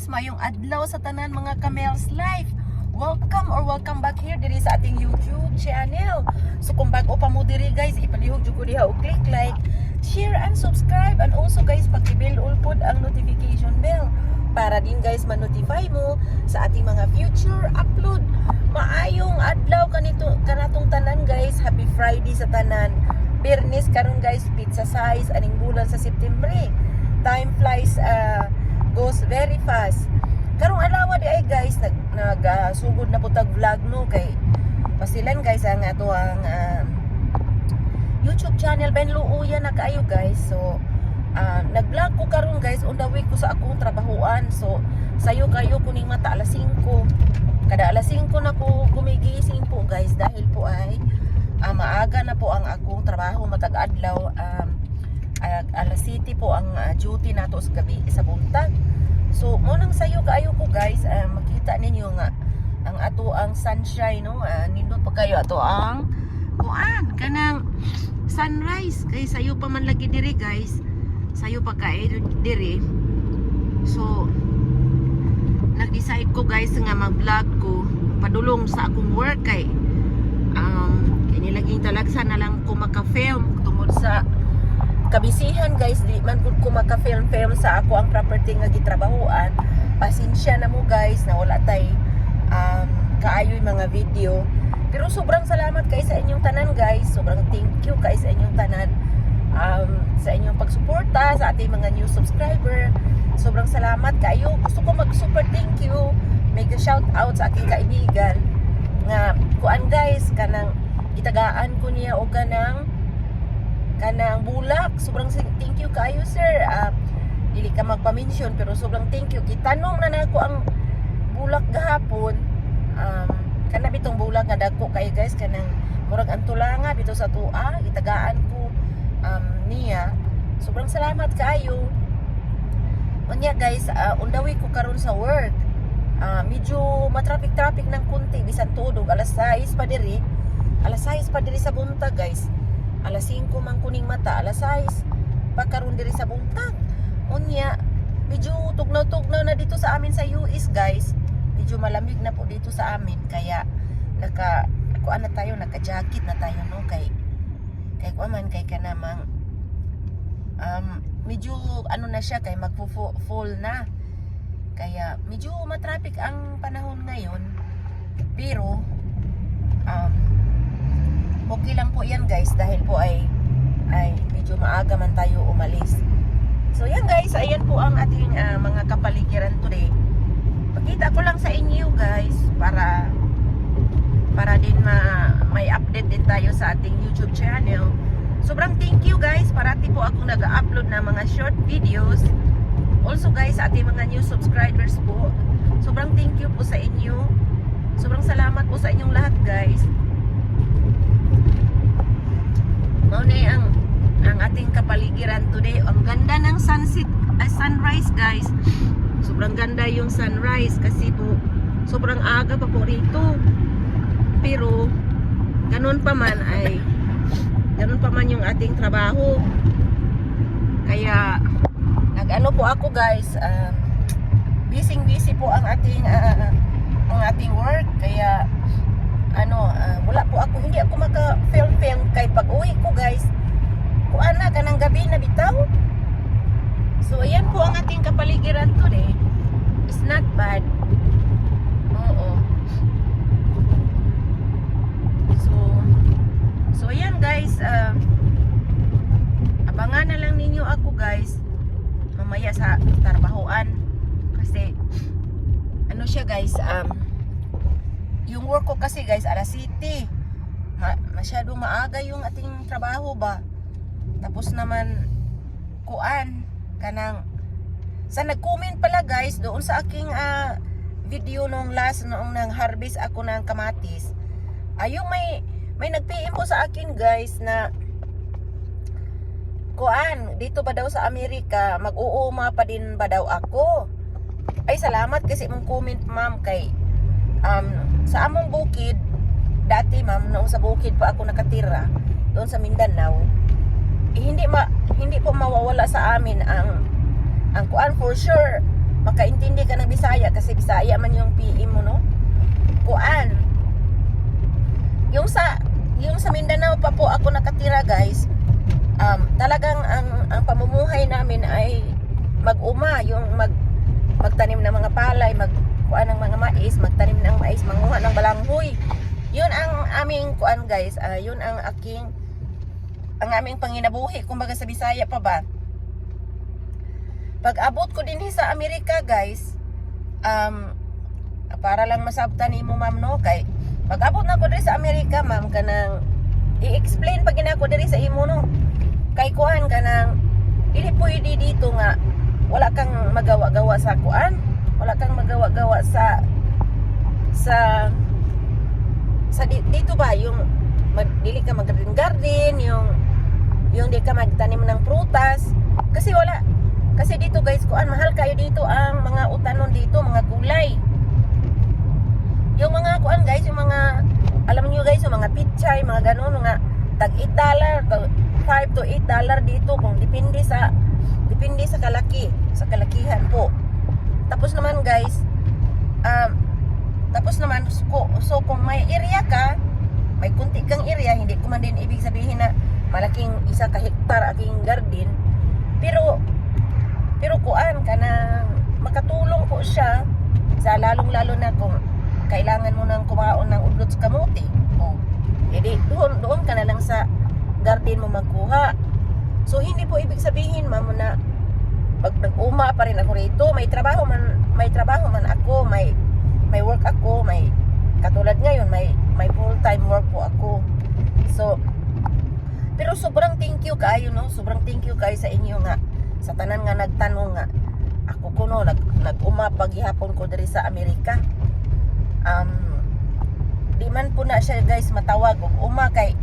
guys, mayong adlaw sa tanan mga Kamel's Life. Welcome or welcome back here diri sa ating YouTube channel. So kung bago pa mo diri guys, ipalihog jud ko diha og click like, share and subscribe and also guys paki-bell ulpod ang notification bell para din guys ma-notify mo sa ating mga future upload. Maayong adlaw kanito kanatong tanan guys. Happy Friday sa tanan. Bernes karon guys, pizza size aning bulan sa September. Time flies uh, goes very fast. Karong alawa di ay guys, nag, nag ah, sugod na putag vlog no kay pasilan guys ang ato ang ah, YouTube channel Ben Luuya na kaayo guys. So ah, nag-vlog ko karon guys on the way ko sa akong trabahoan. So sayo kayo kuning mata alas 5. Kada alas 5 na ko gumigising po guys dahil po ay ah, maaga na po ang akong trabaho matag adlaw 7 po ang ah, duty nato sa gabi sa buntag. So, mo nang sayo kaayo ko guys, ah, makita ninyo nga ang ato ang sunshine no, uh, nindot pa kayo ato ang kuan kanang sunrise kay sayo pa man lagi diri guys. Sayo pa kay diri. So, nag-decide ko guys nga mag-vlog ko padulong sa akong work kay um, kay nilaging talagsa na lang ko maka-film tungod sa kabisihan guys di man ko maka-film film sa ako ang property nga gitrabahuan pasensya na mo guys na wala tay um, kaayoy mga video. Pero sobrang salamat kay sa inyong tanan guys. Sobrang thank you kay sa inyong tanan um, sa inyong pagsuporta sa ating mga new subscriber. Sobrang salamat kayo gusto ko mag super thank you. Make a shout out sa aking kaibigan nga kuan guys kanang gitagaan ko niya o kanang kanang bulak. Sobrang thank you kayo sir. Ah, dili ka magpa-mention pero sobrang thank you. Gitanong na nako ang bulak gahapon. Um, kana bitong bulak nga dagko kayo guys kanang murag ang tulanga bito sa tua gitagaan ko um, niya. Sobrang salamat kayo. Unya guys uh, way ko karon sa work. Ah, medyo matraffic-traffic ng kunti bisan tudog alas 6 pa diri. Alas 6 pa diri sa buntag guys alas 5 man kuning mata alas 6 pagkaroon diri sa buntag unya medyo tugnaw-tugnaw na dito sa amin sa US guys. Medyo malamig na po dito sa amin. Kaya naka kuan na tayo naka jacket na tayo no? Kay kay kuan man kay kanamang um, medyo ano na siya kay magpo full na. Kaya medyo matraffic ang panahon ngayon. Pero um, okay lang po yan guys dahil po ay ay medyo maaga man tayo umalis. So yan guys ayan po ang ating ah, mga kapaligiran today. Pakita ko lang sa inyo guys para para din ma, may update din tayo sa ating YouTube channel. Sobrang thank you guys. Parati po ako nag-upload ng mga short videos. Also guys sa ating mga new subscribers po sobrang thank you po sa inyo. Sobrang salamat po sa inyong lahat guys Mao na ang ang ating kapaligiran today. Ang ganda ng sunset, ay sunrise guys. Sobrang ganda yung sunrise kasi po sobrang aga pa po rito. Pero ganun pa man ay ganun pa man yung ating trabaho. Kaya nag-ano po ako guys, um, busy busy po ang ating ah, ang ating work kaya ano, ah, wala po ako, hindi ako maka-film-film kay pag-uwi ko guys. Kuan na, kanang gabi na bitaw. So, ayan po ang ating kapaligiran today. It's not bad. Oo. So, so ayan guys, ah, abangan na lang ninyo ako guys mamaya sa trabahoan kasi ano siya guys um, yung work ko kasi guys alas city Ma masyadong maaga yung ating trabaho ba? Tapos naman kuan kanang sa nag-comment pala guys doon sa aking ah, video nung last noong nang harvest ako ng kamatis ayong may may nag-PM po sa akin guys na kuan dito ba daw sa Amerika mag-uuma pa din ba daw ako? Ay salamat kasi mong comment ma'am kay um, sa among bukid dati ma'am noong sa bukid pa ako nakatira doon sa Mindanao eh, hindi ma hindi po mawawala sa amin ang ang kuan for sure makaintindi ka ng Bisaya kasi Bisaya man yung PE mo no. Kuan. Yung sa yung sa Mindanao pa po ako nakatira guys. Um, talagang ang ang pamumuhay namin ay mag-uma, yung mag magtanim ng mga palay, mag kuan ng mga mais, magtanim ng mais, manguha ng balanghoy. Yun ang aming kuan guys, ah, yun ang aking ang aming panginabuhi. Kumbaga sa Bisaya pa ba. Pag abot ko din sa Amerika guys, um, para lang masabtan ni mo ma'am no? Kay pag abot na ko diri sa Amerika ma'am kanang i-explain pag ginako diri sa imo no? Kay kuan kanang dili pwede dito nga wala kang magawa-gawa sa kuan wala kang magawa-gawa sa sa sa di- dito ba? Yung mag, dili ka mag-garden garden yung yung di ka magtanim ng prutas. Kasi wala. Kasi dito guys kuan mahal kayo dito ang mga utanon dito mga gulay. Yung mga kuan guys yung mga alam niyo guys yung mga pichay mga ganun mga tag 8 dollar to 5 to 8 dollar dito kung depende sa depende sa kalaki sa kalakihan po tapos naman guys um, tapos naman so, so kung may area ka may kunti kang area hindi ko man din ibig sabihin na malaking isa ka hektar aking garden pero pero kuan ka na makatulong po siya sa lalong lalo na kung kailangan mo nang kumaon ng udlot sa kamuti o edi doon doon ka na lang sa garden mo magkuha so hindi po ibig sabihin ma'am na pag nag-uma pa rin ako rito may trabaho man may trabaho man ako may may work ako may katulad ngayon may may full time work po ako. So pero sobrang thank you kayo no? Sobrang thank you kayo sa inyo nga. Sa tanan nga nagtanong nga ako kuno nag nag-uma paghihapon ko diri sa Amerika. Um di man po na siya guys matawag. Uma kay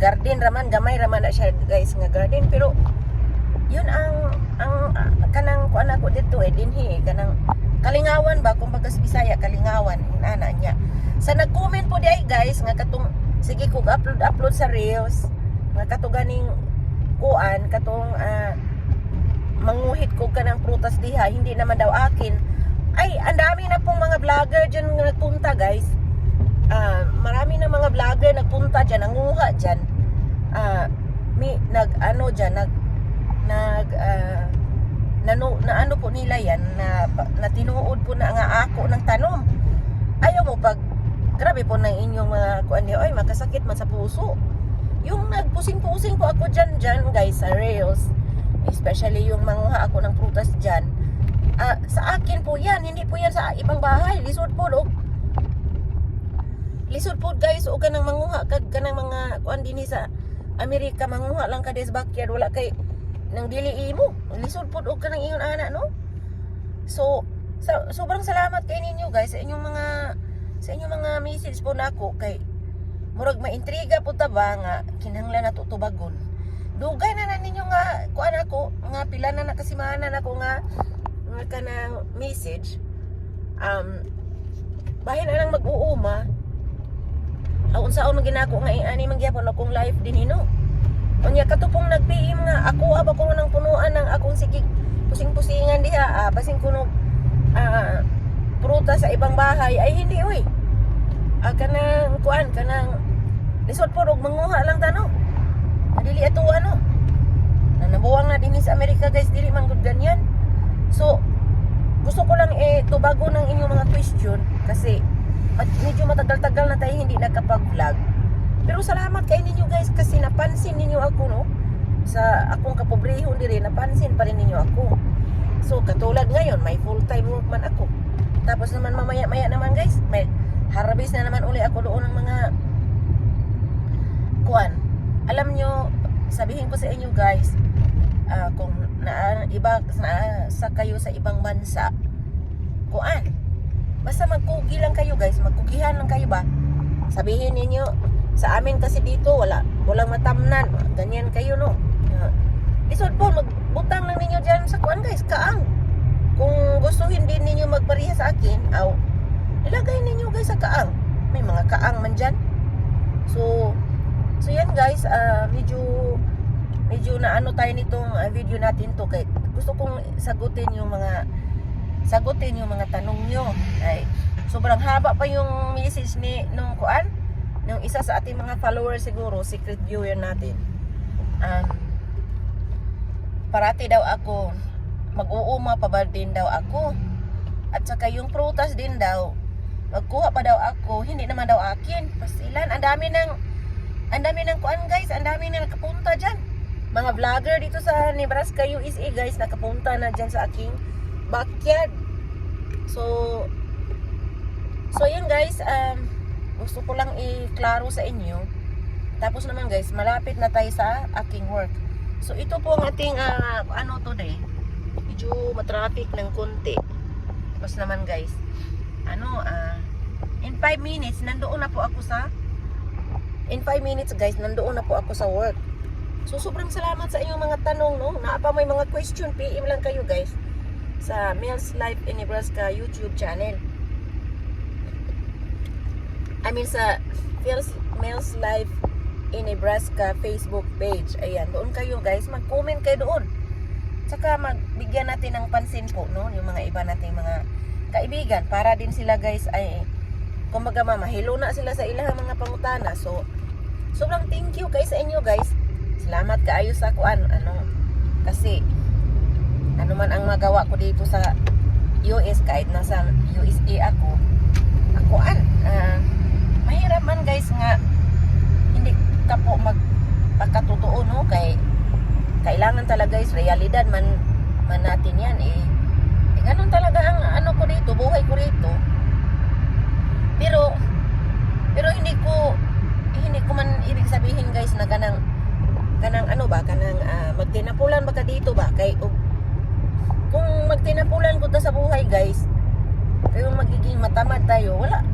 garden raman gamay raman na siya guys nga garden. Pero yun ang ang ah, kanang kuan ako dito eh dinhi kanang kalingawan ba? Kumbaga sa Bisaya kalingawan inana niya. Sa nag-comment po di ay guys nga katong sige kog upload upload sa reels nga kato ganing kuan katong ah, manguhit ko ka ng prutas diha hindi naman daw akin. Ay ang dami na pong mga vlogger dyan nagpunta guys. Ah, marami na mga vlogger nagpunta dyan nanguha dyan. Ah, mi, nag ano dyan nag nag ah, nano, na ano po nila yan na, na tinuod po na nga ako ng tanom ayaw mo pag grabe po ng inyong mga kuan niyo ay makasakit man sa puso. Yung nagpusing-pusing po ako dyan dyan guys sa rails especially yung manguha ako ng prutas dyan. Ah, sa akin po yan hindi po yan sa ibang bahay lisod po do lisod po guys o kanang manguha kag kanang mga kuan dinhi sa Amerika manguha lang ka des backyard wala kay nang dili imo. Lisod po og kanang ingon ana no? So sa, sobrang salamat kay ninyo guys sa inyong mga sa inyong mga message po nako kay murag maintriga po ta ba nga kinahanglan nato tubagon dugay na na ninyo nga kuan ako nga pila na nakasimanan ako nga nga kanang message. Um bahin na lang mag-uuma. Aun sa man ginako nga ani man gyapon akong live din hino unya katupong nag-PM nga ako aba ko nang punuan ng akong sikig pusing-pusingan diha ah, basing kuno ah, pruta sa ibang bahay ay hindi oy ah, kanang kuan kanang lisod po og manguha lang tano dili ato ano? Na nabuwang na din sa Amerika guys dili man gud ganyan. So gusto ko lang eh tubago ng inyong mga question kasi medyo matagal-tagal na tayo hindi nakapag-vlog. Pero salamat kay ninyo guys kasi napansin ninyo ako no. Sa akong kapobrehon diri napansin pa rin ninyo ako. So katulad ngayon may full-time work man ako. Tapos naman mamaya-maya naman guys, may harvest na naman uli ako doon ng mga kuan. Alam nyo, sabihin ko sa inyo guys, ah, kung na, iba na, sa kayo sa ibang bansa, kuan, Basta magkugi lang kayo guys, magkugihan lang kayo ba? Sabihin ninyo, sa amin kasi dito wala, walang matamnan. Ganyan kayo no. Uh, isod po, magbutang lang ninyo dyan sa kuan guys, kaang. Kung gusto hindi ninyo magpariha sa akin, aw, ilagay ninyo guys sa kaang. May mga kaang man dyan. So, so yan guys, ah, medyo medyo na ano tayo nitong ah, video natin to kay gusto kong sagutin yung mga sagutin yung mga tanong nyo. Ay, sobrang haba pa yung message ni nung kuan nung isa sa ating mga followers siguro, secret viewer natin. Um, parati daw ako, mag-uuma pa ba din daw ako. At saka yung prutas din daw, magkuha pa daw ako, hindi naman daw akin. Pasilan, ang dami ng, ang dami ng kuan guys, ang dami na nakapunta dyan. Mga vlogger dito sa Nebraska, USA guys, nakapunta na dyan sa aking backyard. So, so yun guys, um, gusto ko lang i-klaro sa inyo. Tapos naman guys, malapit na tayo sa aking work. So ito po ang ating ah, ano today. Medyo matraffic ng konti. Tapos naman guys, ano ah in 5 minutes nandoon na po ako sa in 5 minutes guys, nandoon na po ako sa work. So sobrang salamat sa inyong mga tanong no. Naapa may mga question, PM lang kayo guys sa Mel's Life in Nebraska YouTube channel. I mean sa Mel's, Mel's Life in Nebraska Facebook page. Ayan, doon kayo guys, mag-comment kayo doon. Tsaka magbigyan natin ng pansin po, no? Yung mga iba nating mga kaibigan para din sila guys ay kumbaga mamahilo na sila sa ilang mga pangutana. So, sobrang thank you guys sa inyo guys. Salamat kaayo sa kuan ano kasi ano man ang magawa ko dito sa US kahit nasa USA ako ako an ah, mahirap man guys nga hindi ka po magpakatotoo no? Kay kailangan talaga guys realidad man man natin yan eh, eh ganun talaga ang ano ko dito buhay ko dito pero pero hindi ko hindi ko man ibig sabihin guys na kanang kanang ano ba kanang ah, magtinapulan ba ka dito ba? Kay og- kung magtinapulan ko ta sa buhay guys kung magiging matamad tayo wala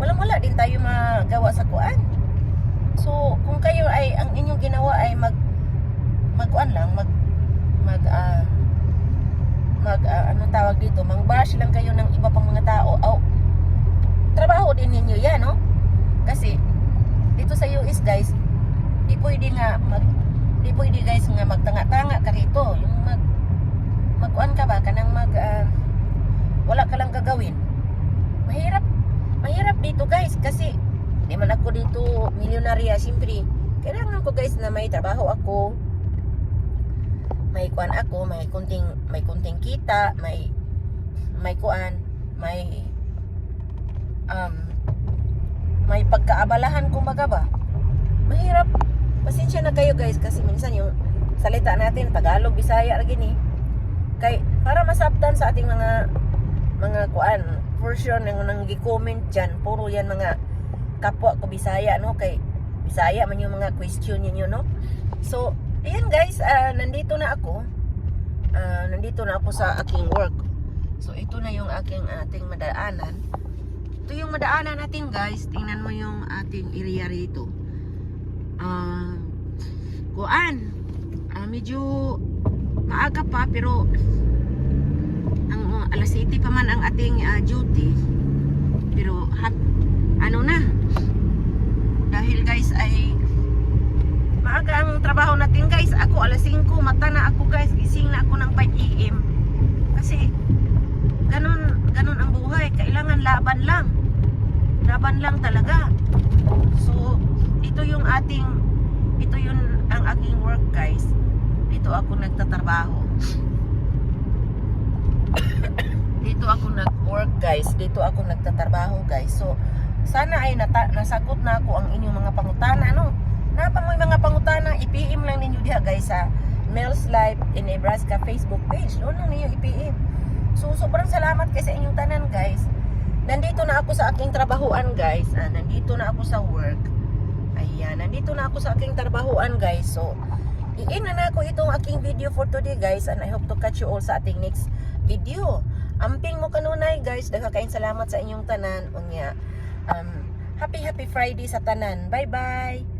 walang wala din tayo magawa sa kuan so kung kayo ay ang inyong ginawa ay mag magkuan lang mag mag ah, mag ah, ano tawag dito? Mang bash lang kayo ng iba pang mga tao. Oh, trabaho din ninyo yan no? Kasi dito sa US guys di pwede nga mag di pwede guys nga magtanga-tanga ka rito. Yung mag magkuan ka ba? Kanang mag ah, wala ka lang gagawin. Mahirap mahirap dito guys kasi di man ako dito milyonarya siyempre. Kailangan ko guys na may trabaho ako. May kuan ako may kunting may kunting kita may may kuan may um may pagkaabalahan kumbaga ba. Mahirap. Pasensya na kayo guys kasi minsan yung salita natin Tagalog Bisaya ra gini kay para masabtan sa ating mga mga kuan for sure nang nang gi-comment diyan puro yan mga kapwa ko Bisaya no? Kay Bisaya man yung mga question ninyo no? So ayan guys ah, nandito na ako. Ah, nandito na ako sa aking work. So ito na yung aking ating madaanan. Ito yung madaanan natin guys. Tingnan mo yung ating area rito. Ah kuan. Ah, medyo maaga pa pero uh, alas 7 pa man ang ating ah, duty. Pero hat, ano na? Dahil guys ay maaga ang trabaho natin guys. Ako alas 5 mata na ako guys. Gising na ako ng 5am kasi ganun ganun ang buhay. Kailangan laban lang. Laban lang talaga. So ito yung ating ito yung ang aking work guys. Dito ako nagtatrabaho dito ako nag-work guys. Dito ako nagtatrabaho guys. So sana ay nata- nasagot na ako ang inyong mga pangutana. No napang may mga pangutana i-PM lang ninyo diha guys sa Mel's Life in Nebraska Facebook page. Doon lang ninyo i-PM so sobrang salamat kay sa inyong tanan guys. Nandito na ako sa aking trabahuan guys. Ah, nandito na ako sa work. Ayan nandito na ako sa aking trabahuan guys. So i-in na ako itong aking video for today guys and I hope to catch you all sa ating next video. Amping mo kanunay guys. Daghang salamat sa inyong tanan. Unya. Um, happy happy Friday sa tanan. Bye bye